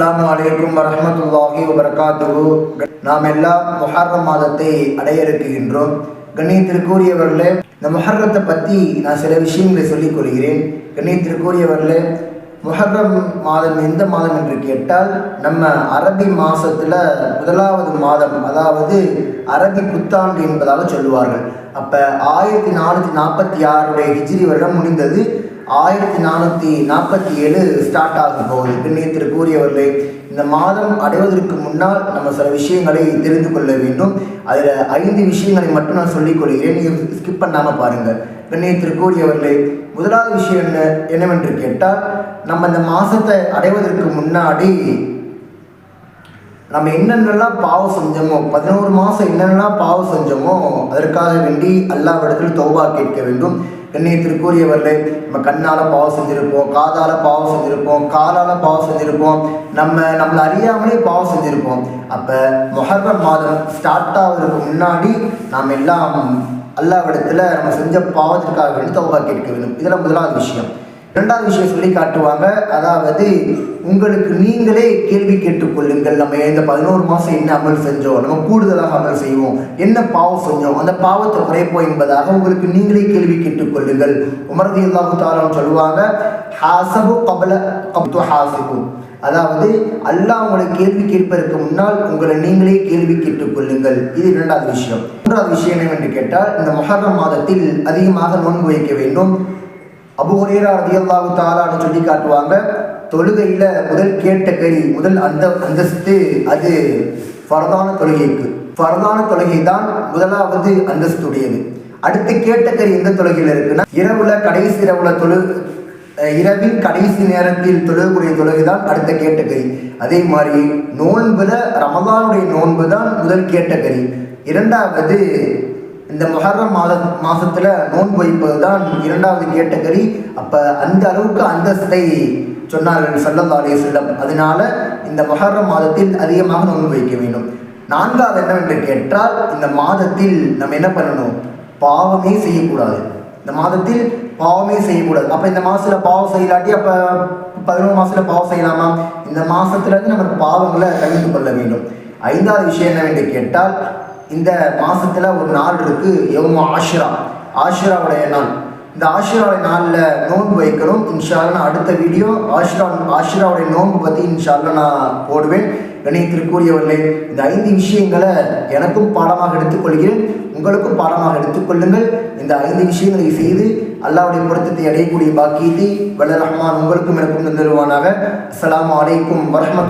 அஸ்ஸலாமு அலைக்கும் வரமத்துல்லாஹி வபரகாத்துஹு. நாம் எல்லாம் முஹர்ரம் மாதத்தை அடைய இருக்கின்றோம் கண்ணியத்திற்குரியவர்களே இந்த முஹர்ரத்தை பற்றி நான் சில விஷயங்களை சொல்லிக் கொள்கிறேன். கண்ணியத்திற்குரியவர்களே முஹர்ரம் மாதம் எந்த மாதம் என்று கேட்டால் நம்ம அரபி மாதத்தில் முதலாவது மாதம் அதாவது அரபி புத்தாண்டு என்பதாக சொல்லுவார்கள். அப்ப ஆயிரத்தி நானூற்றி நாற்பத்தி ஆறுடைய ஹிஜ்ரி வருடம் முடிந்தது. ஆயிரத்தி நானூற்றி நாற்பத்தி ஏழு ஸ்டார்ட் ஆக போகுது கூறியவர்களே இந்த மாதம் அடைவதற்கு முன்னால் நம்ம சில விஷயங்களை தெரிந்து கொள்ள வேண்டும். அதில் ஐந்து விஷயங்களை மட்டும் நான் சொல்லிக் கொள்கிறேன். நீங்கள் ஸ்கிப் பண்ணாமல் பாருங்கள் கண்ணியத்திற்குரியவர்களே முதலாவது விஷயம் என்ன? என்னவென்று கேட்டால் நம்ம இந்த மாதத்தை அடைவதற்கு முன்னாடி நம்ம என்னென்னலாம் பாவம் செஞ்சோமோ பதினோரு மாதம் என்னென்னலாம் பாவம் செஞ்சோமோ அதற்காக வேண்டி அல்லாவிடத்தில் தௌபா கேட்க வேண்டும். கண்ணியத்திற்குரியவர்களே நம்ம கண்ணால் பாவம் செஞ்சுருப்போம் காதால் பாவம் செஞ்சுருப்போம் காலால் பாவம் செஞ்சுருப்போம் நம்ம நம்மளை அறியாமலே பாவம் செஞ்சுருப்போம். அப்போ மொஹர்ரம் மாதம் ஸ்டார்ட் ஆகுறதுக்கு முன்னாடி நாம் எல்லாம் அல்லாவிடத்தில் நம்ம செஞ்ச பாவத்திற்காக வேண்டி தௌபா கேட்க வேண்டும். இதெல்லாம் முதலாவது விஷயம். இரண்டாவது விஷயம் சொல்லி காட்டுவாங்க அதாவது உங்களுக்கு நீங்களே கேள்வி கேட்டுக்கொள்ளுங்கள். நம்ம இந்த பதினோரு மாதம் என்ன அமல் செஞ்சோம்? நம்ம கூடுதலாக அமல் செய்வோம். என்ன பாவம் செஞ்சோம்? அந்த பாவத்தை குறைப்போம் என்பதாக உங்களுக்கு நீங்களே கேள்வி கேட்டுக்கொள்ளுங்கள். உமரதி அல்லாஹு சொல்லுவாங்க ஹாசபு கபல கப்து ஹாசிபு அதாவது அல்லாஹ் உங்களை கேள்வி கேட்பதற்கு முன்னால் உங்களை நீங்களே கேள்வி கேட்டுக்கொள்ளுங்கள். இது இரண்டாவது விஷயம். மூன்றாவது விஷயம் என்னவென்று கேட்டால் இந்த மொஹர்ரம் மாதத்தில் அதிகமாக நோன்பு வைக்க வேண்டும். அபுஹுரேரா ரதியல்லாஹு தாலான்னு சொல்லி காட்டுவாங்க. தொழுகையில் முதல் கேட்ட கறி முதல் அந்த அந்தஸ்து அது ஃபரதான தொழுகைக்கு. ஃபரதான தொழுகை தான் முதலாவது அந்தஸ்துடையது. அடுத்து கேட்ட கறி எந்த தொழுகையில் இருக்குன்னா இரவுல கடைசி இரவுல தொழு இரவின் கடைசி நேரத்தில் தொழுகக்கூடிய தொழுகை தான் அடுத்த கேட்டகரி அதே மாதிரி நோன்புல ரமதானுடைய நோன்பு தான் முதல் கேட்டகரி இரண்டாவது இந்த மொஹர்ரம் மாத மாதத்தில் நோன்பு வைப்பது தான் இரண்டாவது கேட்டகரி. அப்போ அந்த அளவுக்கு அந்தஸ்தை சொன்னார்கள் சல்லல்லா அலைஹி வஸல்லம். அதனால இந்த மொஹர்ரம் மாதத்தில் அதிகமாக நோன்பு வைக்க வேண்டும். நான்காவது என்னவென்று கேட்டால் இந்த மாதத்தில் நம்ம என்ன பண்ணணும்? பாவமே செய்யக்கூடாது. இந்த மாதத்தில் பாவமே செய்யக்கூடாது. அப்போ இந்த மாதத்தில் பாவம் செய்யலாட்டி அப்போ பதினோரு மாதத்தில் பாவம் செய்யலாமா? இந்த மாதத்துலேருந்து நம்ம பாவங்களை தவிர்த்து கொள்ள வேண்டும். ஐந்தாவது விஷயம் என்னவென்று கேட்டால் இந்த மாதத்தில் ஒரு நாள் இருக்குது எவ்வளோ ஆஷிரா. ஆஷிராவுடைய நாள். இந்த ஆஷிராவுடைய நாளில் நோன்பு வைக்கணும். இன்ஷால்லாம் அடுத்த வீடியோ ஆஷிரா ஆஷிராவுடைய நோன்பு பற்றி இன்ஷால்லாம் நான் போடுவேன். கணித்திற்குரியவர்களே இந்த ஐந்து விஷயங்களை எனக்கும் பாடமாக எடுத்துக்கொள்கிறேன். உங்களுக்கும் பாடமாக எடுத்துக்கொள்ளுங்கள். இந்த ஐந்து விஷயங்களை செய்து அல்லாவுடைய பொருத்தத்தை அடையக்கூடிய பாக்கியத்தை வல்ல ரஹ்மான் உங்களுக்கும் எனக்கும் தந்துருவானாக அஸ்லாம் அலைக்கும் வரஹ்மத்